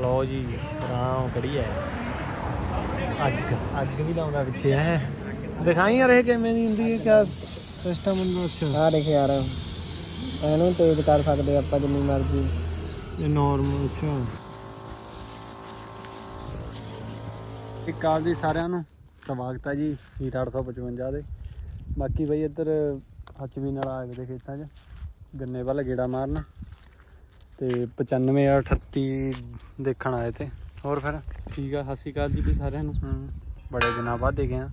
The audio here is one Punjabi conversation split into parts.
ਲਓ ਜੀ ਰਾਮ ਕੜੀ ਹੈ ਅੱਗ ਅੱਗ ਵੀ ਲਾਉਂਦਾ ਪਿੱਛੇ ਹੈ। ਦਿਖਾਈ ਯਾਰ ਇਹ ਕਿਵੇਂ ਦੀ ਹੁੰਦੀ ਹੈ ਕਿਆ ਸਿਸਟਮ ਹੁੰਦਾ ਅੱਛਾ। ਆ ਦੇਖ ਯਾਰ ਇਹਨੂੰ ਤੇਜ਼ ਕਰ ਸਕਦੇ ਆਪਾਂ ਜਿੰਨੀ ਮਰਜ਼ੀ। ਇਹ ਨਾਰਮਲ ਅੱਛਾ। ਕਾਲ ਜੀ ਸਾਰਿਆਂ ਨੂੰ ਸਵਾਗਤ ਹੈ ਜੀ ਹੀਟ 855 ਦੇ। ਬਾਕੀ ਬਈ ਇੱਧਰ ਹਚਵੀ ਨਾਲ ਆਏ ਵੇ ਖੇਤਾਂ 'ਚ। ਗੰਨੇ ਵੱਲ ਗੇੜਾ ਮਾਰਨ। ਤੇ 95 38 ਦੇਖਣ ਆਏ ਤੇ। ਹੋਰ ਫਿਰ? ਠੀਕ ਆ ਸਤਿ ਸ਼੍ਰੀ ਅਕਾਲ ਜੀ ਵੀ ਸਾਰਿਆਂ ਨੂੰ। ਹੂੰ ਬੜੇ ਦਿਨਾਂ ਬਾਅਦ ਦੇਖੇ ਆ।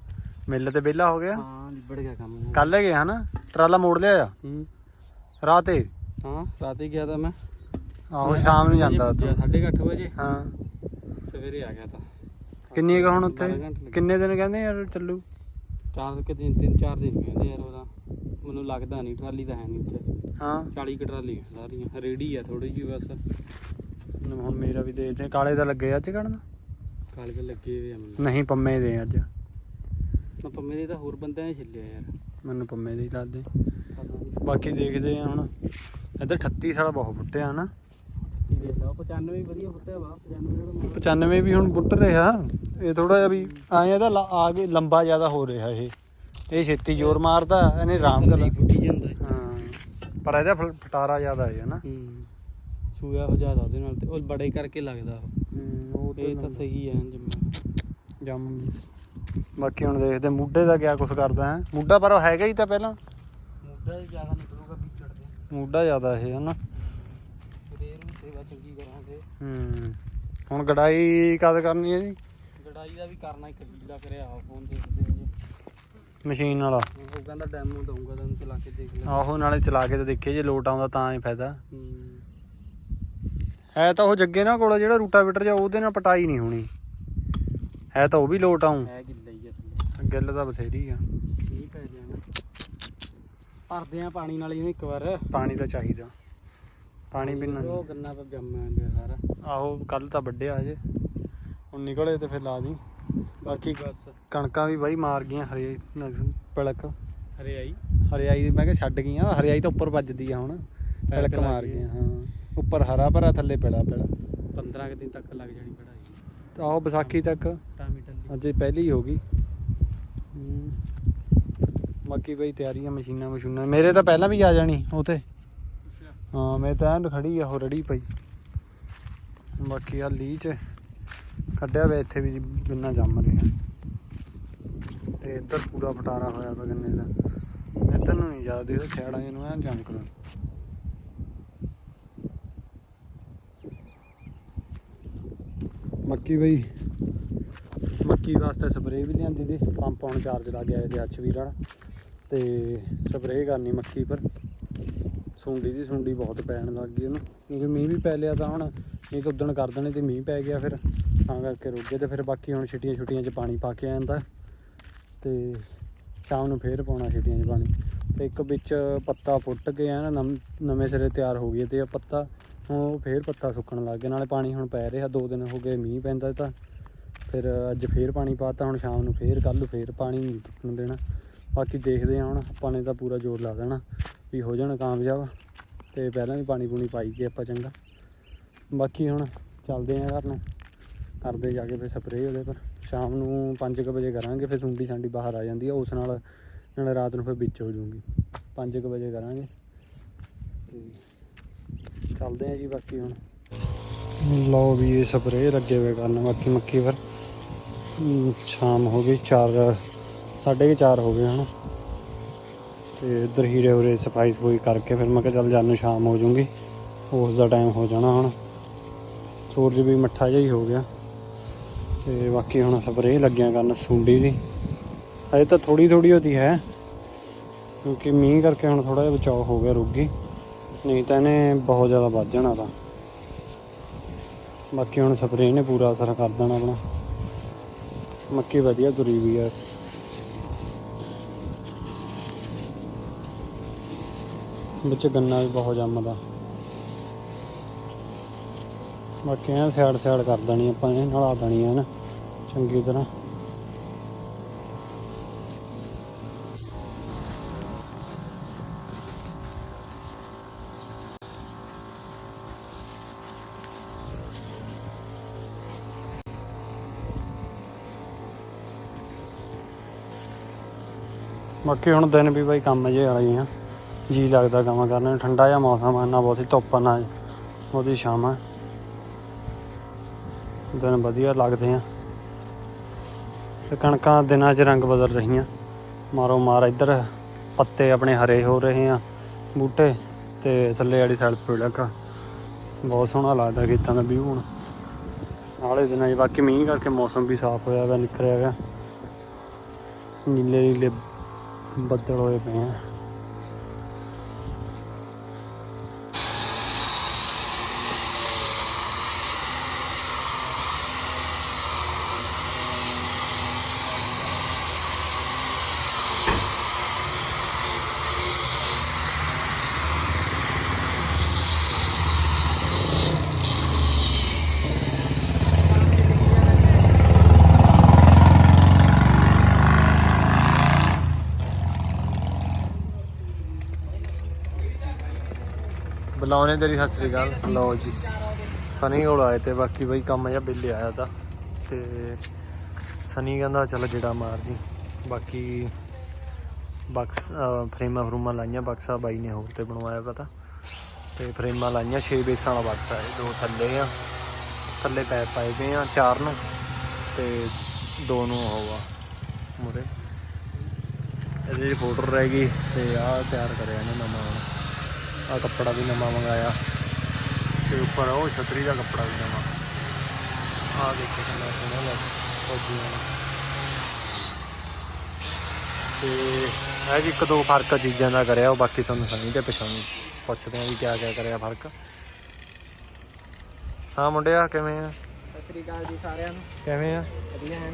ਮਿਲ ਤੇ ਵਿਹਲਾ ਹੋ ਗਿਆ? ਹਾਂ ਨਿਬੜ ਗਿਆ ਕੰਮ। ਕੱਲ ਗਏ ਹਨਾ ਟਰਾਲਾ ਮੋੜ ਲਿਆ ਆ? ਹੂੰ। ਰਾਤੇ ਹਾਂ ਰਾਤੇ ਗਿਆ ਤਾਂ ਮੈਂ। ਆਹੋ ਸ਼ਾਮ ਨੂੰ ਜਾਂਦਾ ਤੂੰ 8:30 ਵਜੇ ਹਾਂ। ਸਵੇਰੇ ਆ ਗਿਆ ਤਾਂ। ਕਿੰਨੀ ਕੁ ਹੁਣ ਉੱਥੇ। ਕਿੰਨੇ ਦਿਨ ਕਹਿੰਦੇ ਯਾਰ ਚੱਲੂ? ਚਾਰ ਕਿ ਦਿਨ ਤਿੰਨ ਚਾਰ ਦਿਨ ਕਹਿੰਦੇ ਯਾਰ ਉਹਦਾ। ਮੈਨੂੰ ਲੱਗਦਾ ਨਹੀਂ ਟਰਾਲੀ ਤਾਂ ਹੈ ਨਹੀਂ ਉੱਥੇ। ਹਾਂ। 40 ਕੁ ਟਰਾਲੀ ਸਾਰੀਆਂ ਰੇਡੀ ਆ ਥੋੜੀ ਜਿਹੀ ਬਸ। ਹੁਣ ਮੇਰਾ ਵੀ ਦੇ ਇੱਥੇ ਕਾਲੇ ਦਾ ਲੱਗੇ ਅੱਜ ਕੱਢਣ ਕਾਲ ਕੇ ਲੱਗੇ ਹੋਏ ਆ ਮੈਨੂੰ ਨਹੀਂ ਪੰਮੇ ਦੇ ਅੱਜ। ਮੈਂ ਪੰਮੇ ਦੇ ਤਾਂ ਹੋਰ ਬੰਦਿਆਂ ਨੇ ਛਿੱਲਿਆ ਯਾਰ। ਮੈਨੂੰ ਪੰਮੇ ਦੇ ਹੀ ਲੱਗਦੇ ਪਤਾ ਨੀ। ਬਾਕੀ ਦੇਖਦੇ ਆ ਹੁਣ। ਇੱਧਰ 38 ਸਾਲ ਬਹੁਤ ਫੁੱਟਿਆ ਹਨਾ। ਕੀ ਦੇਖ ਲਾ 95 ਵੀ ਵਧੀਆ ਫੁੱਟਿਆ ਵਾ 95 ਜਿਹੜਾ 95 ਵੀ ਹੁਣ ਫੁੱਟ ਰਿਹਾ। ਇਹ ਥੋੜਾ ਜਿਹਾ ਵੀ ਆਏ ਇਹਦਾ ਲ- ਆ ਕੇ ਲੰਬਾ ਜ਼ਿਆਦਾ ਹੋ ਰਿਹਾ ਇਹ। ਇਹ ਛੇਤੀ ਜ਼ੋਰ ਮਾਰਦਾ ਇਹਨੇ ਆਰਾਮ ਕਰ ਫੁੱਟੀ ਜਾਂਦਾ। ਪਰ ਇਹਦਾ ਫਲ- ਫਟਾਰਾ ਜ਼ਿਆਦਾ ਹੈ ਹੂੰ ਸੂਆ ਹੋ ਜ਼ਿਆਦਾ ਉਹਦੇ ਨਾਲ ਤੇ ਉਹ ਬੜੇ ਕਰਕੇ ਲੱਗਦਾ ਉਹ। ਹੂੰ, ਉਹ ਇਹ ਤਾਂ ਸਹੀ ਹੈ ਜੰਮਾ ਜੰਮ ਬਾਕੀ ਹੁਣ ਦੇਖਦੇ ਮੁੱਢੇ ਦਾ ਕਿਆ ਕੁਛ ਕਰਦਾ ਹੈ। ਮੁੱਢਾ ਪਰ ਉਹ ਹੈਗਾ ਹੀ ਤਾਂ ਪਹਿਲਾਂ। ਮੁੱਢਾ ਜ਼ਿਆਦਾ ਨਿਕਲੂਗਾ ਵਿਚੜ ਦੇ ਮੁੱਢਾ ਜ਼ਿਆਦਾ ਇਹ ਹਨਾ। ਫਿਰ ਇਹਨੂੰ ਸੇਵਾ ਚੰਗੀ ਕਰਾਂਗੇ ਹੂੰ ਹੁਣ ਗੜਾਈ ਕਦ ਕਰਨੀ ਹੈ ਜੀ? ਗੜਾਈ ਦਾ ਵੀ ਕਰਨਾ ਇੱਕ ਵੀਰਾ ਕਰਿਆ ਫੋਨ ਦੇਖਦੇ ਮਸ਼ੀਨ ਵਾਲਾ। ਉਹ ਕਹਿੰਦਾ ਡੈਮੋ ਦਊਂਗਾ ਤੈਨੂੰ ਚਲਾ ਕੇ ਦੇਖ ਲੈ। ਆਹੋ ਨਾਲੇ ਚਲਾ ਕੇ ਤਾਂ ਦੇਖੀਏ ਜੇ ਲੋਟ ਆਉਂਦਾ ਤਾਂ ਹੀ ਫਾਇਦਾ। ਹੂੰ। ਹੈ ਤਾਂ ਉਹ ਜੱਗੇ ਨਾ ਕੋਲ ਜਿਹੜਾ ਰੂਟਾਵੀਟਰ ਜਾਂ ਉਹਦੇ ਨਾਲ ਪਟਾਈ ਨਹੀਂ ਹੋਣੀ। ਹੈ ਤਾਂ ਉਹ ਵੀ ਲੋਟ ਆਉਂ ਹੈ ਗਿੱਲਾ ਹੀ ਆ ਥੱਲੇ। ਗਿੱਲ ਤਾਂ ਬਥੇਰੀ ਆ। ਮੀਂਹ ਪੈ ਜਾਣਾ ਭਰਦੇ ਆ ਪਾਣੀ ਨਾਲ ਇਹਨੂੰ ਇੱਕ ਵਾਰ। ਪਾਣੀ ਤਾਂ ਚਾਹੀਦਾ। ਪਾਣੀ ਪੀਣਾ ਉਹ ਗੰਨਾ ਪਰ ਜੰਮ ਜਾਂਦਾ ਸਾਰਾ। ਆਹੋ ਕੱਲ ਤਾਂ ਵੱਡਿਆ ਹਜੇ। ਹੁਣ ਨਿਕਲੇ ਤੇ ਫਿਰ ਲਾ ਦੀ ਬਾਕੀ ਬਸ। ਕਣਕਾਂ ਵੀ ਬਾਈ ਮਾਰ ਗਈਆਂ ਹਰੇ ਪਿਲਕ। ਹਰੇ ਆਈ ਹਰਿਆਈ ਮੈਂ ਕਿਹਾ ਛੱਡ ਗਈਆਂ ਹਰਿਆਈ ਤਾਂ ਉੱਪਰ ਵੱਜਦੀ ਆ ਹੁਣ। ਪਿਲਕ ਮਾਰ ਗਈ। ਗਈਆਂ ਹਾਂ। ਉੱਪਰ ਹਰਾ ਭਰਾ ਥੱਲੇ ਪਿਲਾ ਪਿਲਾ। 15 ਕੁ ਦਿਨ ਤੱਕ ਲੱਗ ਜਾਣੀ ਪੜਾਈ ਤਾਂ ਆਹੋ ਵਿਸਾਖੀ ਤੱਕ। ਅੱਜ ਪਹਿਲੀ ਹੋ ਗਈ। ਬਾਕੀ ਬਈ ਤਿਆਰੀਆਂ ਮਸ਼ੀਨਾਂ ਮਸ਼ੀਨਾਂ। ਮੇਰੇ ਤਾਂ ਪਹਿਲਾਂ ਵੀ ਆ ਜਾਣੀ ਤੇ ਹਾਂ ਮੈਂ ਤਾਂ ਖੜੀ ਆ ਉਹ ਰੜੀ ਪਈ। ਬਾਕੀ ਆ ਲੀ ਚ ਕੱਢਿਆ ਵੇ ਇੱਥੇ ਵੀ ਬਿੰਨਾ ਜੰਮ ਰਿਹਾ। ਤੇ ਇੱਧਰ ਪੂਰਾ ਫਟਾਰਾ ਹੋਇਆ ਵਾ ਗੰਨੇ ਦਾ। ਇੱਧਰ ਨੂੰ ਨਹੀਂ ਜ਼ਿਆਦਾ ਦੇਖਦਾ ਸਿਆੜਾਂ ਜਿਹਨੂੰ ਐਨ ਚਮਕਦਾ ਮੱਕੀ ਬਈ, ਮੱਕੀ ਵਾਸਤੇ ਸਪਰੇਅ ਵੀ ਲਿਆਂਦੀ ਦੀ, ਪੰਪ ਆਉਣ ਚਾਰਜ ਲੱਗ ਗਿਆ ਇਹਦੇ ਅੱਛ ਵੀਰਾਂ ਤੇ ਸਪਰੇਅ ਕਰਨੀ ਮੱਕੀ ਪਰ। ਸੁੰਡੀ ਦੀ ਸੁੰਡੀ ਬਹੁਤ ਪੈਣ ਲੱਗ ਗਈ ਉਹਨੂੰ ਕਿਉਂਕਿ ਮੀਂਹ ਵੀ ਪੈ ਲਿਆ ਤਾਂ ਹੁਣ, ਨਹੀਂ ਤਾਂ ਉਦਣ ਕਰ ਦੇਣੇ ਤੇ ਮੀਂਹ ਪੈ ਗਿਆ ਫਿਰ। ਤਾਂ ਕਰਕੇ ਰੁਕ ਗਏ ਤੇ ਫਿਰ ਬਾਕੀ ਹੁਣ ਛਿੱਟੀਆਂ ਛੁੱਟੀਆਂ 'ਚ ਪਾਣੀ ਪਾ ਕੇ ਆ ਜਾਂਦਾ। ਤੇ ਸ਼ਾਮ ਨੂੰ ਫੇਰ ਪਾਉਣਾ ਛਿੱਟੀਆਂ 'ਚ ਪਾਣੀ। ਤੇ ਇੱਕ ਵਿੱਚ ਪੱਤਾ ਪੁੱਟ ਕੇ ਆ ਨਾ ਨਵੇਂ ਸਿਰੇ ਤਿਆਰ ਹੋ ਗਏ ਤੇ ਇਹ ਪੱਤਾ। ਹੁਣ ਉਹ ਫੇਰ ਪੱਤਾ ਸੁੱਕਣ ਲੱਗ ਗਿਆ, ਨਾਲੇ ਪਾਣੀ ਹੁਣ ਪੈ ਰਿਹਾ, ਦੋ ਦਿਨ ਹੋ ਗਏ ਮੀਂਹ ਪੈਂਦਾ ਤਾਂ। ਫਿਰ ਅੱਜ ਫੇਰ ਪਾਣੀ ਪਾਤਾ ਹੁਣ ਸ਼ਾਮ ਨੂੰ ਫੇਰ ਕੱਲ ਨੂੰ ਫੇਰ ਪਾਣੀ ਨਹੀਂ ਟੁੱਟਣ ਦੇਣਾ। ਬਾਕੀ ਦੇਖਦੇ ਹਾਂ ਹੁਣ, ਆਪਾਂ ਨੇ ਤਾਂ ਪੂਰਾ ਜ਼ੋਰ ਲਾ ਦੇਣਾ ਵੀ ਹੋ ਜਾਣ ਕਾਮਯਾਬ। ਤੇ ਪਹਿਲਾਂ ਵੀ ਪਾਣੀ ਪੂਣੀ ਪਾਈ ਗਏ ਆਪਾਂ ਚੰਗਾ। ਬਾਕੀ ਹੁਣ ਚੱਲਦੇ ਆਂ ਘਰ ਨੂੰ। ਕਰਦੇ ਜਾ ਕੇ ਫਿਰ ਸਪਰੇਅ ਉਹਦੇ ਪਰ। ਸ਼ਾਮ ਨੂੰ 5:00 ਵਜੇ ਕਰਾਂਗੇ, ਫਿਰ ਸੁੰਡੀ ਸਾਂਡੀ ਬਾਹਰ ਆ ਜਾਂਦੀ ਆ, ਉਸ ਨਾਲ, ਨਾਲੇ ਰਾਤ ਨੂੰ ਫਿਰ ਵਿੱਚ ਹੋ ਜਾਊਗੀ। 5:00 ਵਜੇ ਕਰਾਂਗੇ। ਤੇ ਚੱਲਦੇ ਆਂ ਜੀ ਬਾਕੀ ਹੁਣ। ਲਓ ਵੀ ਇਹ ਸਪਰੇਅ ਲੱਗੇ ਹੋਏ ਕਰਨ, ਬਾਕੀ ਮੱਕੀ ਪਰ ਸ਼ਾਮ ਹੋ ਗਈ 4 ਸਾਢੇ ਕੁ ਚਾਰ ਹੋ ਗਏ ਹਨ ਤੇ ਇੱਧਰ ਹੀਰੇ ਉਰੇ ਸਫ਼ਾਈ ਸਫੂਈ ਕਰਕੇ ਫਿਰ ਮੈਂ ਕਿਹਾ ਚੱਲ ਜਾਨੂੰ ਸ਼ਾਮ ਹੋ ਜੂਗੀ, ਉਸ ਦਾ ਟਾਈਮ ਹੋ ਜਾਣਾ ਹੁਣ। ਸੂਰਜ ਵੀ ਮੱਠਾ ਜਿਹਾ ਹੀ ਹੋ ਗਿਆ। ਤੇ ਬਾਕੀ ਹੁਣ ਸਪਰੇਅ ਲੱਗਿਆ ਕਰਨ ਸੁੰਡੀ ਦੀ। ਅਜੇ ਤਾਂ ਥੋੜੀ ਥੋੜੀ ਹੋਤੀ ਹੈ, ਕਿਉਂਕਿ ਮੀਂਹ ਕਰਕੇ ਹੁਣ ਥੋੜਾ ਜਿਹਾ ਬਚਾਅ ਹੋ ਗਿਆ ਰੁੱਗੀ। ਨਹੀਂ ਤਾਂ ਇਹਨੇ ਬਹੁਤ ਜ਼ਿਆਦਾ ਵੱਧ ਜਾਣਾ ਤਾਂ। ਬਾਕੀ ਹੁਣ ਸਪਰੇਅ ਨੇ ਪੂਰਾ ਅਸਰ ਕਰ ਦੇਣਾ ਆਪਣਾ। ਮੱਕੀ ਵਧੀਆ ਤੁਰੀ ਵੀ ਹੈ ਵਿੱਚ ਗੰਨਾ ਵੀ ਬਹੁਤ ਜੰਮਦਾ। ਬਾਕੀ ਐਂ ਸਿਆੜ ਸਿਆੜ ਕਰ ਦੇਣੀ ਆਪਾਂ, ਇਹ ਨਲਾ ਦੇਣੀ ਹੈ ਨਾ। ਚੰਗੀ ਤਰ੍ਹਾਂ। ਬਾਕੀ ਹੁਣ ਦਿਨ ਵੀ ਬਾਈ ਕੰਮ ਜੇ ਵਾਲਾ ਹੀ ਆ। ਜੀ ਲੱਗਦਾ ਕੰਮ ਕਰਨ ਠੰਡਾ ਜਿਹਾ ਮੌਸਮ ਆ ਨਾ ਬਹੁਤੀ ਧੁੱਪ ਨਾ। ਉਹਦੀ ਛਾਵਾਂ ਦਿਨ ਵਧੀਆ ਲੱਗਦੇ ਆ। ਤੇ ਕਣਕਾਂ ਦਿਨਾਂ 'ਚ ਰੰਗ ਬਦਲ ਰਹੀਆਂ। ਮਾਰੋ ਮਾਰ ਇੱਧਰ ਪੱਤੇ ਆਪਣੇ ਹਰੇ ਹੋ ਰਹੇ ਆ, ਬੂਟੇ ਤੇ ਥੱਲੇ ਵਾਲੀ ਸਾਈਡ ਪੀਲਾ ਬਹੁਤ ਸੋਹਣਾ ਲੱਗਦਾ ਖੇਤਾਂ ਦਾ ਵਿਊ ਹੁਣ। ਨਾਲੇ ਦਿਨਾਂ 'ਚ ਬਾਕੀ ਮੀਂਹ ਕਰਕੇ ਮੌਸਮ ਵੀ ਸਾਫ਼ ਹੋਇਆ ਵਾ ਨਿਕਲਿਆ ਹੈਗਾ ਨੀਲੇ ਨੀਲੇ ਬੱਦਲ ਹੋਏ ਪਏ ਆ। ਬੁਲਾਉਣੇ ਤੇਰੀ, ਸਤਿ ਸ੍ਰੀ ਅਕਾਲ। ਲਓ ਜੀ, ਸਨੀ ਕੋਲ ਆਏ ਤੇ ਬਾਕੀ ਬਈ ਕੰਮ ਜਿਹਾ ਬਿੱਲ ਆਇਆ ਤਾਂ। ਤੇ ਸਨੀ ਕਹਿੰਦਾ ਚੱਲ ਜਿਹੜਾ ਮਾਰ ਜੀ। ਬਾਕੀ ਬਕਸ ਫਰੇਮਾਂ ਫਰੂਮਾਂ ਲਾਈਆਂ, ਬਕਸਾ ਬਾਈ ਨੇ ਹੋਰ ਤੇ ਬਣਵਾਇਆ ਪਤਾ। ਤੇ ਫਰੇਮਾਂ ਲਾਈਆਂ 6 ਬੇਸਾਂ ਵਾਲਾ ਬਕਸਾ ਹੈ, ਦੋ ਥੱਲੇ ਆ। ਥੱਲੇ ਪੈਪ ਪਾਏ ਗਏ ਆ ਚਾਰ ਨੂੰ ਤੇ ਦੋ ਨੂੰ ਉਹ ਆ ਮੁਰੇ। ਇਹਦੀ ਫੋਟੋ ਰਹਿ ਗਈ ਤੇ ਆਹ ਤਿਆਰ ਕਰਿਆ ਇਹਨੇ ਨਵਾਂ ਆ ਕੱਪੜਾ ਵੀ ਨਵਾਂ ਮੰਗਾਇਆ। ਤੇ ਉੱਪਰ ਉਹ ਛਤਰੀ ਦਾ ਕੱਪੜਾ ਵੀ ਨਵਾਂ। ਆ ਦੇਖੋ ਕਿੰਨਾ ਸੋਹਣਾ ਲੱਗ ਦਾ ਤੇ ਹੈ ਜੀ ਇੱਕ ਦੋ ਫ਼ਰਕ ਚੀਜ਼ਾਂ ਦਾ ਕਰਿਆ ਉਹ ਬਾਕੀ ਤੁਹਾਨੂੰ ਸਮਝ ਤੇ ਪਛਾਣ। ਪੁੱਛਦੇ ਆ ਵੀ ਕਿਆ ਕਿਆ ਕਰਿਆ ਫ਼ਰਕ। ਹਾਂ ਮੁੰਡਿਆ ਕਿਵੇਂ ਆ? ਸਤਿ ਸ੍ਰੀ ਅਕਾਲ ਜੀ ਸਾਰਿਆਂ ਨੂੰ। ਕਿਵੇਂ ਆ? ਵਧੀਆ ਹੈ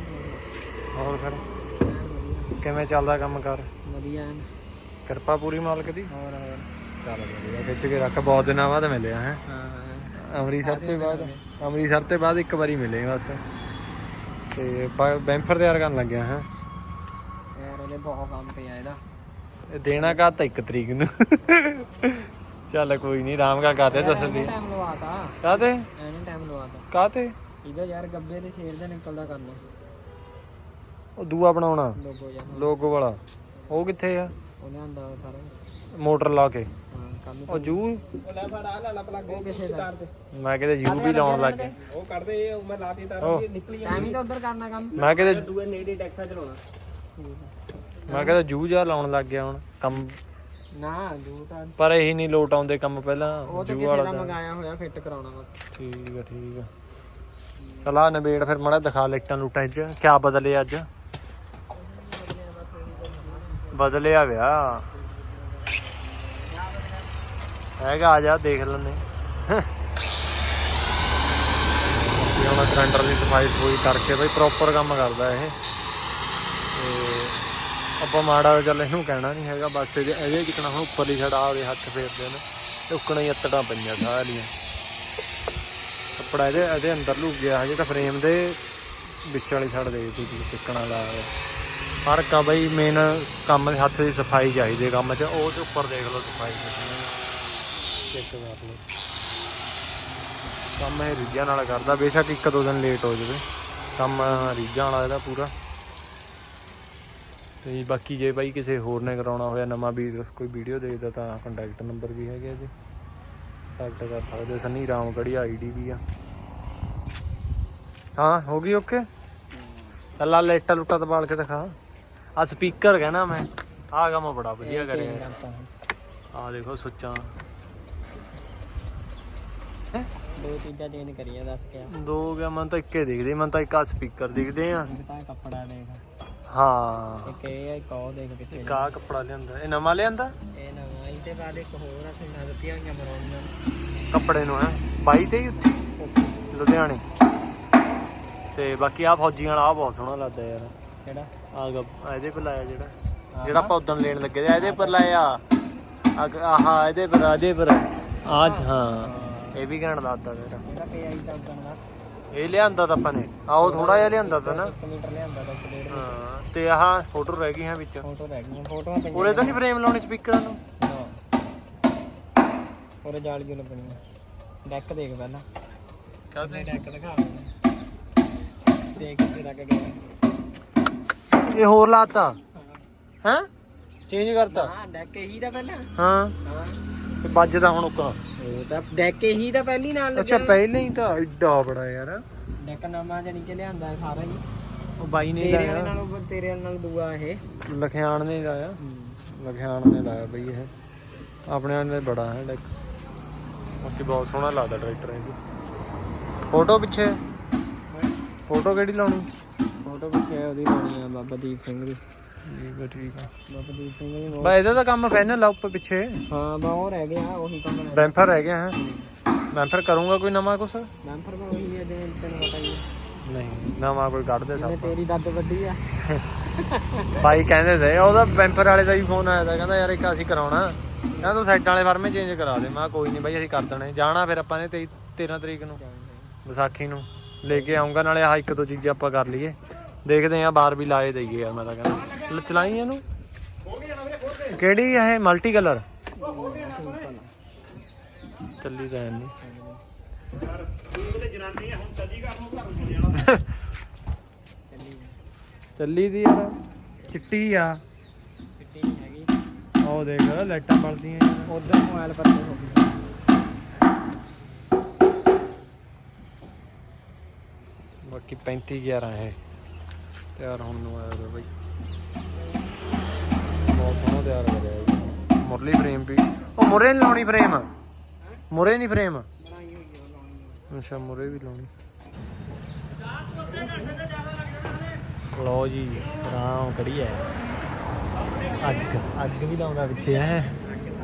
ਹੋਰ ਫਿਰ? ਕਿਵੇਂ ਚੱਲਦਾ ਕੰਮ ਕਰ? ਵਧੀਆ ਹੈ ਕਿਰਪਾ ਪੂਰੀ ਮਾਲਕ ਦੀ। ਹੋਰ ਹੋਰ। ਚੱਲ ਵਧੀਆ ਖਿੱਚ ਕੇ ਰੱਖ ਬਹੁਤ ਦਿਨਾਂ ਬਾਅਦ ਮਿਲਿਆ ਹੈ। ਹਾਂ ਅੰਮ੍ਰਿਤਸਰ ਤੋਂ ਬਾਅਦ ਅੰਮ੍ਰਿਤਸਰ ਤੋਂ ਬਾਅਦ ਇੱਕ ਵਾਰੀ ਮਿਲੇ ਬਸ। ਤੇ ਬੈਂਫਰ ਤਿਆਰ ਕਰਨ ਲੱਗਿਆ ਹੈ। ਯਾਰ ਉਹਦੇ ਬਹੁਤ ਕੰਮ ਪਿਆ ਇਹਦਾ। ਇਹ ਦੇਣਾ ਕਾ ਤਾਂ ਇੱਕ ਤਰੀਕ ਨੂੰ। ਚੱਲ ਕੋਈ ਨਹੀਂ ਆਰਾਮ ਕਾ ਕਰਦੇ ਟਾਈਮ ਲਵਾਤਾ ਕਾਤੇ ਐਨੇ ਟਾਈਮ ਲਵਾਤਾ ਕਾਤੇ ਇਹਦਾ ਯਾਰ ਗੱਬੇ ਤੇ ਸ਼ੇਰ ਦਾ ਨਿਕਲਦਾ ਕਰਨਾ ਉਹ ਦੂਆ ਬਣਾਉਣਾ। ਲੋਗੋ ਵਾਲਾ। ਉਹ ਕਿੱਥੇ ਆ? ਉਹਨੇ ਆਂਦਾ ਸਾਰਾ। ਮੋਟਰ ਲਾ ਕੇ। ਉਹ ਜੂ ਉਹ ਲੈ ਫੜ ਆ ਲੈ ਲਾ ਪਲੱਗ ਉਹ ਕਿਸੇ ਦਾ। ਮੈਂ ਕਿਤੇ ਯੂ ਵੀ ਲਾਉਣ ਲੱਗ ਗਿਆ। ਉਹ ਕੱਢਦੇ ਇਹ ਮੈਂ ਲਾਤੀ ਤਾਰ ਉਹ ਨਿਕਲੀ ਐਵੇਂ ਤਾਂ ਉਧਰ ਕਰਨਾ ਕੰਮ। ਮੈਂ ਕਿਤੇ ਦੂਏ ਨੇੜੇ ਟੈਕਸਾ ਚਲਾਉਣਾ। ਠੀਕ ਮੈਂ ਕਿਤੇ ਜੂ ਜਾ ਲਾਉਣ ਲੱਗ ਗਿਆ ਹੁਣ ਕੰਮ। ਨਾ ਜੂ ਤਾਂ ਪਰ ਇਹੀ ਨਹੀਂ ਲੋਟ ਆਉਂਦੇ ਕੰਮ ਪਹਿਲਾਂ ਜੂ ਕਿਸੇ ਵਾਲਾ ਮੰਗਾਇਆ ਹੋਇਆ ਫਿੱਟ ਕਰਾਉਣਾ ਵਾ। ਠੀਕ ਆ ਠੀਕ ਆ। ਚਲਾ ਨਵੇੜ ਫਿਰ ਮੜਾ ਦਿਖਾ ਲਾਈਟਾਂ ਲੂਟਾਂ ਚ ਕਿਆ ਬਦਲੇ ਅੱਜ। ਬਦਲਿਆ ਵਿਆ ਹੈਗਾ, ਆ ਜਾ, ਦੇਖ ਲੈਨੇ ਇਹ ਹੁਣ ਸਿਲੰਡਰ ਦੀ ਸਫ਼ਾਈ ਸਫੂਈ ਕਰਕੇ ਬਈ ਪ੍ਰੋਪਰ ਕੰਮ ਕਰਦਾ ਇਹ। ਤੇ ਆਪਾਂ ਮਾੜਾ ਚੱਲ ਇਹਨੂੰ ਕਹਿਣਾ ਨਹੀਂ ਹੈਗਾ, ਬਸ ਇਹਦੇ ਇਹਦੇ ਜਿਕਣਾ ਹੁਣ ਉੱਪਰਲੀ ਛੜਾ ਉਹਦੇ ਹੱਥ ਫੇਰਦੇ ਨੇ, ਤੇ ਉੱਕਣਾ ਹੀ ਅੱਤੜਾਂ ਪਈਆਂ ਸਾਰੀਆਂ ਕੱਪੜਾ ਇਹਦੇ ਇਹਦੇ ਅੰਦਰ ਲੁਕ ਗਿਆ, ਹਜੇ ਤਾਂ ਫਰੇਮ ਦੇ ਵਿੱਚ ਵਾਲੀ ਛੱਡ ਦੇ ਦਿੱਤੀ ਟਿਕਣਾ ਲਾ ਫ਼ਰਕ ਆ ਬਈ ਮੇਨ ਕੰਮ ਦੇ ਹੱਥ ਦੀ ਸਫ਼ਾਈ ਚਾਹੀਦੀ ਹੈ ਕੰਮ 'ਚ, ਉਹ ਤੇ ਉੱਪਰ ਦੇਖ ਲਓ ਸਫ਼ਾਈ। ਚੈੱਕ ਕਰ ਲਓ ਕੰਮ ਇਹ ਰੀਝਾਂ ਨਾਲ ਕਰਦਾ ਬੇਸ਼ੱਕ ਇੱਕ ਦੋ ਦਿਨ ਲੇਟ ਹੋ ਜਾਵੇ। ਕੰਮ ਰੀਝਾਂ ਵਾਲਾ ਇਹਦਾ ਪੂਰਾ। ਤੇ ਬਾਕੀ ਜੇ ਬਾਈ ਕਿਸੇ ਹੋਰ ਨੇ ਕਰਾਉਣਾ ਹੋਇਆ ਨਵਾਂ ਵੀ ਕੋਈ ਵੀਡੀਓ ਦੇਖਦਾ ਤਾਂ ਕੰਟੈਕਟ ਨੰਬਰ ਵੀ ਹੈਗੇ ਇਹਦੇ ਕੰਟੈਕਟ ਕਰ ਸਕਦੇ। ਸੰਨੀ ਰਾਮਗੜੀ ਆਈਡੀ ਵੀ ਆ। ਹਾਂ ਹੋ ਗਈ ਓਕੇ ਅੱਲਾ ਲੈਟਾ ਲੁੱਟਾ ਤਾਂ ਬਾਲ ਕੇ ਦਿਖਾ। ਆ ਸਪੀਕਰ ਕਹਿਣਾ ਮੈਂ। ਆਹ ਕੰਮ ਬੜਾ ਵਧੀਆ ਕਰਿਆ। ਆ ਦੇਖੋ ਸੁੱਚਾਂ। ਦੋ ਚੀਜ਼ਾਂ ਚੇਂਜ ਕਰੀਆਂ ਦੱਸ ਕੇ ਦੋ ਗਿਆ ਮਨ ਤਾਂ ਇੱਕੇ ਦਿਖਦੇ ਮਨ ਤਾਂ ਇੱਕ ਆ ਸਪੀਕਰ ਦਿਖਦੇ ਆ। ਇੱਕ ਤਾਂ ਕੱਪੜਾ ਦੇਖ। ਹਾਂ। ਇੱਕ ਇਹ ਆ, ਇੱਕ ਉਹ ਦੇਖ ਪਿੱਛੇ ਇੱਕ ਆਹ ਕੱਪੜਾ ਲਿਆਂਦਾ। ਇਹ ਨਵਾਂ ਲਿਆਂਦਾ? ਇਹ ਨਵਾਂ ਇਹ ਤੇ ਬਾਅਦ ਇੱਕ ਹੋਰ ਆ ਸੁਣਾ ਦਿੱਤੀਆਂ ਹੋਈਆਂ ਮਰਾਉਣੀਆਂ ਕੱਪੜੇ ਨੂੰ ਹੈ? 22 ਤੇ ਹੀ ਉੱਥੇ? ਲੁਧਿਆਣੇ। ਤੇ ਬਾਕੀ ਆ ਫੌਜੀਆਂ ਵਾਲਾ ਆ ਬਹੁਤ ਸੋਹਣਾ ਲੱਗਦਾ ਯਾਰ। ਕਿਹੜਾ? ਆ ਇਹਦੇ ਪਰ ਲਾਇਆ ਜਿਹੜਾ। ਜਿਹੜਾ ਆਪਾਂ ਉਦੋਂ ਲੈਣ ਲੱਗੇ ਤੇ ਇਹਦੇ ਪਰ ਲਾਇਆ। ਆਹ ਆਹ ਇਹਦੇ ਪਰ ਇਹਦੇ ਪਰ। ਆ ਹਾਂ। ਇਹ ਵੀ ਘੈਂਟ ਲੱਗਦਾ ਤੇਰਾ ਇਹਦਾ ਤਾਂ ਉਦੋਂ ਦਾ ਇਹ ਲਿਆਂਦਾ ਤਾਂ ਆਪਾਂ ਨੇ। ਆਹ ਥੋੜਾ ਜਿਹਾ ਲਿਆਂਦਾ ਤਾਂ ਨਾ। 1 ਮੀਟਰ ਲਿਆਂਦਾ ਤਾਂ ਇੱਕ ਡੇਢ ਹਾਂ ਤੇ ਆਹ ਫੋਟੋ ਰਹਿ ਗਈਆਂ ਵਿੱਚ। ਫੋਟੋ ਰਹਿ ਗਈਆਂ ਫੋਟੋਆਂ ਪਈਆਂ ਉਰੇ ਤਾਂ ਨਹੀਂ ਫਰੇਮ ਲਾਉਣੇ ਸਪੀਕਰਾਂ ਨੂੰ? ਉਰੇ ਜਾਲ ਜੂ ਲੱਗਣੀ ਡੈਕ ਦੇਖ ਪਹਿਲਾਂ। ਕਾਹਦੇ ਡੈਕ ਦਿਖਾ? ਦੇਖ ਕਿੱਥੇ ਤੱਕ ਗਿਆ। ਇਹ ਹੋਰ ਲਾਤਾ। ਹੈ। ਚੇਂਜ ਕਰਤਾ। ਹਾਂ ਡੈਕ ਇਹੀ ਤਾਂ ਪਹਿਲਾਂ। ਹਾਂ। ਹਾਂ। ਤੇ ਵੱਜਦਾ ਹੁਣ ਉੱਕਾ ਉਹ ਤਾਂ ਡੈਕ ਇਹੀ ਤਾਂ ਪਹਿਲੀ ਨਾਲ ਅੱਛਾ ਪਹਿਲੇ ਹੀ ਤਾਂ ਐਡਾ ਬੜਾ ਯਾਰ। ਡੈਕ ਨਵਾਂ ਜਾਨੀ ਕਿ ਲਿਆਂਦਾ ਹੈ ਸਾਰਾ ਹੀ। ਉਹ ਬਾਈ ਨੇ ਤੇਰੇ ਵਾਲੇ ਲਾਇਆ ਨਾਲੋਂ ਤੇਰੇ ਵਾਲੇ ਨਾਲ ਦੂਆ ਇਹ। ਲਖਿਆਣ ਨੇ ਲਾਇਆ। ਲਖਿਆਣ ਨੇ ਲਾਇਆ ਬਈ ਇਹ। ਆਪਣੇ ਵਾਲੇ ਬੜਾ ਹੈ ਡੈਕ। ਬਾਕੀ ਬਹੁਤ ਸੋਹਣਾ ਲੱਗਦਾ ਟਰੈਕਟਰ ਇਹ ਵੀ। ਫੋਟੋ ਪਿੱਛੇ। ਫੋਟੋ ਕਿਹੜੀ ਲਾਉਣੀ? ਫੋਟੋ ਪਿੱਛੇ ਉਹਦੀ ਲਾਉਣੀ ਆ ਬਾਬਾ ਦੀਪ ਸਿੰਘ ਦੀ। ਠੀਕ ਹੈ ਠੀਕ ਆ। ਬਾ ਇਹਦਾ ਤਾਂ ਕੰਮ ਫੈਨਲ ਲਾ ਉੱਪਰ ਪਿੱਛੇ। ਹਾਂ ਬਾ ਉਹ ਰਹਿ ਗਿਆ ਉਹੀ ਕੰਮ ਰਹਿ ਬੈਂਫਰ ਰਹਿ ਗਿਆ ਹੈ? ਬੈਂਫਰ ਕਰੂੰਗਾ ਕੋਈ ਨਵਾਂ ਕੁਛ? ਬੈਂਫਰ ਮੈਂ ਉਹੀ ਹੈ ਜਿਵੇਂ ਤੈਨੂੰ ਪਤਾ ਹੀ ਹੈ। ਨਹੀਂ ਨਵਾਂ ਕੋਈ ਕੱਢ ਦੇ ਜਿਵੇਂ ਸਭ ਤੇਰੀ ਦੱਦ ਵੱਡੀ ਆ। ਬਾਈ ਕਹਿੰਦੇ ਤੇ ਉਹਦਾ ਬੈਂਫਰ ਵਾਲੇ ਦਾ ਵੀ ਫੋਨ ਆਇਆ ਤਾਂ ਕਹਿੰਦਾ ਯਾਰ ਇੱਕ ਅਸੀਂ ਕਰਾਉਣਾ। ਕਹਿੰਦਾ ਤੂੰ ਸਾਈਡਾਂ ਵਾਲੇ ਫਰਮੇ ਚੇਂਜ ਕਰਾ ਦੇ। ਮੈਂ ਕਿਹਾ ਕੋਈ ਨਹੀਂ ਬਾਈ ਅਸੀਂ ਕਰ ਦੇਣੇ। ਜਾਣਾ ਫਿਰ ਆਪਾਂ ਨੇ 23 13 ਤਰੀਕ ਨੂੰ ਵਿਸਾਖੀ ਨੂੰ। ਲੈ ਕੇ ਆਉਂਗਾ ਨਾਲੇ ਆਹ ਇੱਕ ਦੋ ਚੀਜ਼ਾਂ ਆਪਾਂ ਕਰ ਲਈਏ। ਦੇਖਦੇ ਆਂ ਬਾਹਰ ਵੀ ਲਾਏ ਦਈਏ ਯਾਰ ਮੈਂ ਤਾਂ ਕਹਿੰਦਾ। ਲੈ ਚਲਾਈ ਇਹਨੂੰ? ਕਿਹੜੀ ਹੈ ਇਹ ਮਲਟੀ ਕਲਰ ਚੱਲੀ ਤਾਂ ਨਹੀਂ ਚੱਲੀ ਦੀ ਯਾਰ। ਚਿੱਟੀ ਆ। ਚਿੱਟੀ ਨਹੀਂ ਹੈਗੀ ਉਹ ਦੇਖ ਲਾਈਟਾਂ ਬਲਦੀਆਂ ਯਾਰ। ਉਧਰ ਮੋਬਾਈਲ ਪਰ ਹੋ ਗਈ ਬਾਕੀ 35 11 ਹੈ ਤਿਆਰ ਹੋਣ ਨੂੰ ਆਇਆ ਬਈ। ਸੋਹਣਾ ਤਿਆਰ ਕਰਿਆ ਜੀ। ਮੁਰਲੀ ਫਰੇਮ ਵੀ। ਉਹ ਮੁਰੇ ਨਹੀਂ ਲਾਉਣੀ ਫਰੇਮ ਮੁਰੇ ਨਹੀਂ ਫਰੇਮ ਅੱਛਾ ਮੁਰੇ ਵੀ ਲਾਉਣੀ। ਲਓ ਜੀ ਰਾਮ ਕੜੀ ਹੈ ਅੱਗ ਅੱਗ ਵੀ ਲਾਉਂਦਾ ਪਿੱਛੇ ਹੈ।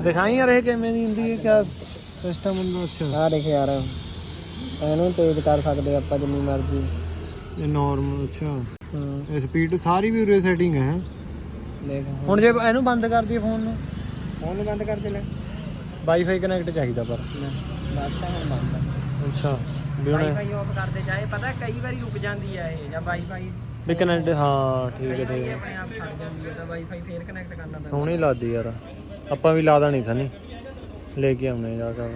ਦਿਖਾਈ ਯਾਰ ਇਹ ਕਿਵੇਂ ਦੀ ਹੁੰਦੀ ਹੈ ਕਿਆ ਸਿਸਟਮ ਹੁੰਦਾ ਅੱਛਾ। ਆ ਦੇਖ ਯਾਰ ਇਹਨੂੰ ਤੇਜ਼ ਕਰ ਸਕਦੇ ਆਪਾਂ ਜਿੰਨੀ ਮਰਜ਼ੀ। ਇਹ ਨਾਰਮਲ ਅੱਛਾ। ਇਹ ਸਪੀਡ ਸਾਰੀ ਵੀ ਉਰੇ ਸੈਟਿੰਗ ਹੈ। ਦੇਖ ਹੁਣ ਜੇ ਇਹਨੂੰ ਬੰਦ ਕਰ ਦਈਏ ਫੋਨ ਨੂੰ? ਫੋਨ ਬੰਦ ਕਰ ਦੇ ਲੈ ਵਾਈਫਾਈ ਕਨੈਕਟ ਚਾਹੀਦਾ ਪਰ। ਬਸ ਤਾਂ ਹੁਣ ਬੰਦ ਅੱਛਾ ਵੀ ਹੁਣ ਵਾਈਫਾਈ ਆਫ ਕਰਦੇ ਜਾਏ ਪਤਾ ਕਈ ਵਾਰੀ ਰੁਕ ਜਾਂਦੀ ਆ ਇਹ ਜਾਂ ਵਾਈਫਾਈ ਵੀ ਕਨੈਕਟ ਹਾਂ ਠੀਕ ਹੈ ਕਈ ਵਾਰੀ ਠੀਕ ਹੈ। ਆਪਣੇ ਆਪ ਛੱਡ ਜਾਂਦੀ ਹੈ ਤਾਂ ਵਾਈਫਾਈ ਫੇਰ ਕਨੈਕਟ ਕਰਨਾ ਪੈਂਦਾ। ਸੋਹਣੀ ਲੱਗਦੀ ਯਾਰ। ਆਪਾਂ ਵੀ ਲਾ ਦੇਣੀ ਸਨੀ। ਲੈ ਕੇ ਆਉਣੇ ਜਾ ਕੇ।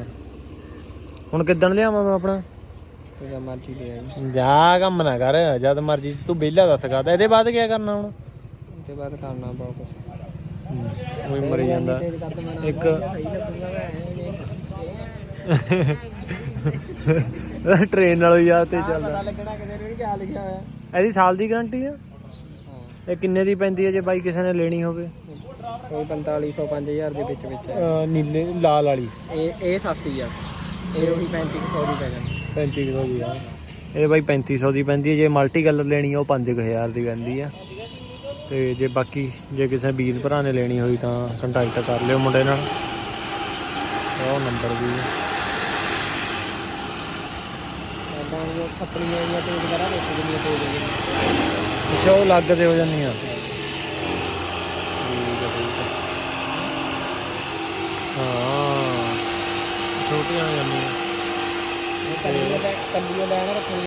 ਹੁਣ ਕਿੱਦਣ ਲਿਆਵਾਂ ਮੈਂ ਆਪਣਾ? ਤੇ ਮਰਜ਼ੀ ਦੇ ਆਈ। ਜਾ ਕੰਮ ਨਾ ਕਰ ਜਦ ਮਰਜ਼ੀ। ਤੂੰ ਵਿਹਲਾ ਦੱਸ ਕਰਦਾ ਇਹਦੇ ਬਾਅਦ ਕੀ ਕਰਨਾ ਹੁਣ? ਤੇ ਬਾਅਦ ਕਰਨਾ ਬਹੁਤ ਕੁਝ ਉਹੀ ਮਰੀ ਜਾਂਦਾ। ਇੱਕ ਟ੍ਰੇਨ ਨਾਲੋਂ ਯਾਦ ਤੇ ਪਤਾ ਚੱਲਦਾ। ਲੱਗਣਾ ਕਿਤੇ ਨੂੰ ਕਿਆ ਲਿਖਿਆ ਹੋਇਆ। ਇਹਦੀ ਸਾਲ ਦੀ ਗਾਰੰਟੀ ਆ? ਇਹ ਕਿੰਨੇ ਦੀ ਪੈਂਦੀ ਹੈ ਜੇ ਬਾਈ ਕਿਸੇ ਨੇ ਲੈਣੀ ਹੋਵੇ? ਕੋਈ 4500 5000 ਦੇ ਵਿੱਚ ਵਿੱਚ ਨੀਲੇ ਲਾਲ ਵਾਲੀ। ਇਹ ਇਹ ਸਸਤੀ ਆ। ਇਹ ਉਹੀ 3500 ਦੀ ਪੈ ਜਾਂਦੀ। 3500 ਦੀ ਆ। ਇਹ ਬਾਈ 3500 ਦੀ ਪੈਂਦੀ ਹੈ ਜੇ ਮਲਟੀ ਕਲਰ ਲੈਣੀ ਆ ਉਹ 5000 ਦੀ ਪੈਂਦੀ ਆ। ਤੇ ਜੇ ਬਾਕੀ ਜੇ ਕਿਸੇ ਵੀਰ ਭਰਾ ਨੇ ਲੈਣੀ ਹੋਈ ਤਾਂ ਕੰਟੈਕਟ ਕਰ ਲਿਓ ਮੁੰਡੇ ਨਾਲ। ਉਹ ਨੰਬਰ ਵੀ ਹੈ ਸਾਡਾ ਸਪਲੀਆਂ ਜਾਂ ਤੇਜ਼ ਕਰਾ ਦੇ ਕਿੰਨੀਆਂ ਤੇਜ਼ ਹੋ ਗਈਆਂ ਅੱਛਾ ਉਹ ਲੱਗ ਤੇ ਹੋ ਜਾਂਦੀਆਂ। ਹੈ ਛੋਟੀਆਂ ਜਾਂਦੀਆਂ ਕੱਲੀਆਂ ਲੈਣ ਰੱਖਣੀ